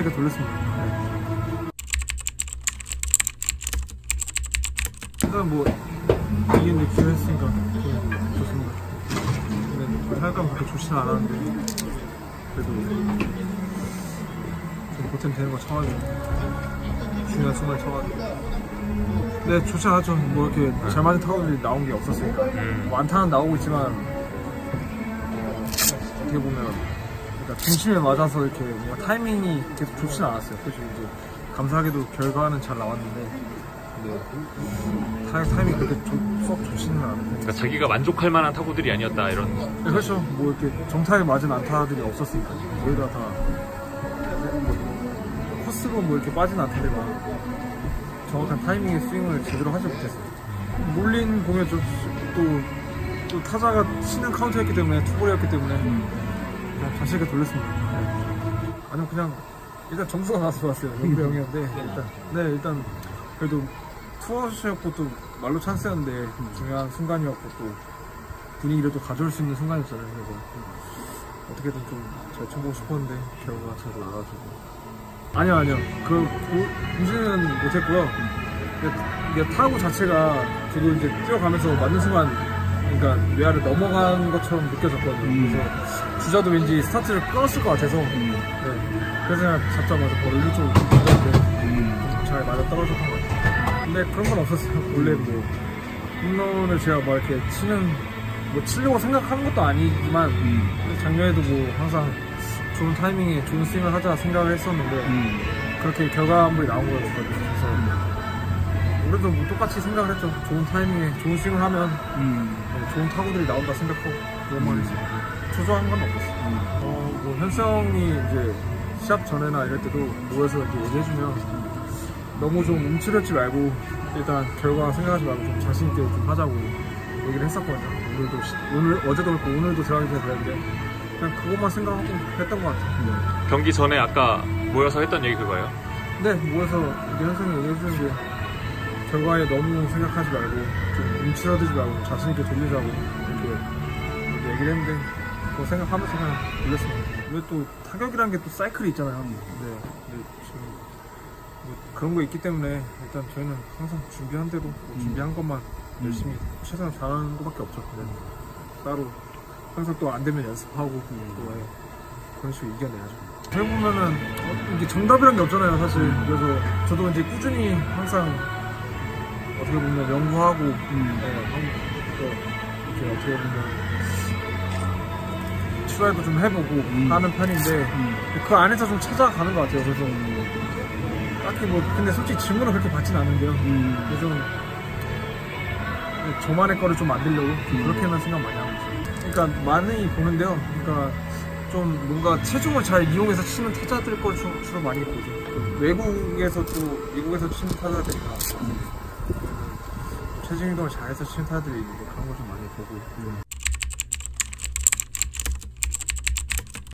있게 돌렸습니다. 네. 일단 뭐 이기는데 기회했으니까 좋습니다. 근데 타격감 그렇게 좋지는 않았는데 그래도 좀 보탬 되는 거 쳐가지고 중요한 순간에 쳐가지고 근데 좋지 않았죠. 뭐 이렇게 잘 맞은 타구들이 나온 게 없었으니까 뭐 안타는 나오고 있지만 어, 어떻게 보면 중심에 맞아서 이렇게 뭔가 타이밍이 계속 좋진 않았어요. 그래서 이제 감사하게도 결과는 잘 나왔는데 근데 타격 타이밍이 그렇게 좋- 썩 좋지는 않은데 그러니까 자기가 만족할 만한 타구들이 아니었다 이런 네, 그렇죠. 뭐 이렇게 정타에 맞은 안타들이 없었으니까 거의 다 다. 뭐 코스로 뭐 이렇게 빠진 안타들만 정확한 타이밍의 스윙을 제대로 하지 못했어요. 몰린 공에 좀 또, 또 타자가 치는 카운트였기 때문에 투볼이었기 때문에 그냥 자신 있게 돌렸습니다. 네. 아니면 그냥 일단 점수가 나와서 좋았어요. 0대 0이었는데 일단 네 일단 그래도 투아웃이었고 또 말로 찬스였는데 중요한 순간이었고 또 분위기를 또 가져올 수 있는 순간이었잖아요. 그래서 어떻게든 좀잘 쳐보고 싶었는데 결과가 잘 나와가지고 아니요 아니요 그 공지는 못했고요. 이게 타구 자체가 저도 이제 뛰어가면서 맞는 순간 그러니까 외야를 넘어간 것처럼 느껴졌거든요. 그래서 주자도 왠지 스타트를 끊었을 것 같아서 네. 그래서 그냥 잡자마자 바로 일루 쪽으로 던졌는데 잘 맞아 떨어졌던 것 같아요. 근데 그런 건 없었어요. 원래 뭐 홈런을 제가 뭐 이렇게 치는 뭐 치려고 생각하는 것도 아니지만 근데 작년에도 뭐 항상 좋은 타이밍에 좋은 스윙을 하자 생각을 했었는데 그렇게 결과물이 나온 거였거든요. 그래서 우리도 뭐 똑같이 생각을 했죠. 좋은 타이밍에 좋은 스윙을 하면 네, 좋은 타구들이 나온다 생각하고 그것만 했어요. 초조한 건 없었어요. 어, 뭐 현성이 이제 시합 전에나 이럴 때도 모여서 이렇게 얘기해주면 너무 좀 움츠렸지 말고 일단 결과 생각하지 말고 좀 자신 있게 좀 하자고 얘기를 했었거든요. 오늘도 시- 오늘 어제도 그렇고 오늘도 들어가기 전에 그랬는데 그냥 그것만 생각하고 했던 것 같아요. 경기 전에 아까 모여서 했던 얘기 그거예요? 네, 모여서 이제 현성이 얘기해주는 게 결과에 너무 생각하지 말고 좀 움츠러들지 말고 자신 있게 돌리자고 이렇게, 이렇게 얘기를 했는데 그거 생각하면서 그냥 돌렸습니다. 왜또 타격이라는 게또 사이클이 있잖아요. 네, 근데 지금 뭐 그런 거 있기 때문에 일단 저희는 항상 준비한 대로 뭐 준비한 것만 열심히 최선을 다하는 것밖에 없죠. 네. 따로 항상 또 안 되면 연습하고 또 예, 그런 식으로 이겨내야죠. 해보면은 어, 이게 정답이란 게 없잖아요, 사실. 그래서 저도 이제 꾸준히 항상 어떻게 보면 연구하고 네, 한- 또 이렇게 어떻게 보면 추가도 좀 해보고 하는 편인데 그 안에서 좀 찾아가는 것 같아요. 그래서 딱히 뭐 근데 솔직히 질문을 그렇게 받진 않는데요. 근데 좀 저만의 거를 좀 만들려고 그렇게만 생각 많이 하고 있어요. 그러니까 많이 보는데요. 그러니까 좀 뭔가 체중을 잘 이용해서 치는 타자들 걸 주- 주로 많이 보죠. 그 외국에서 또 미국에서 치는 타자들이 다 이동을 잘해서 있는데 그런 걸좀 많이 보고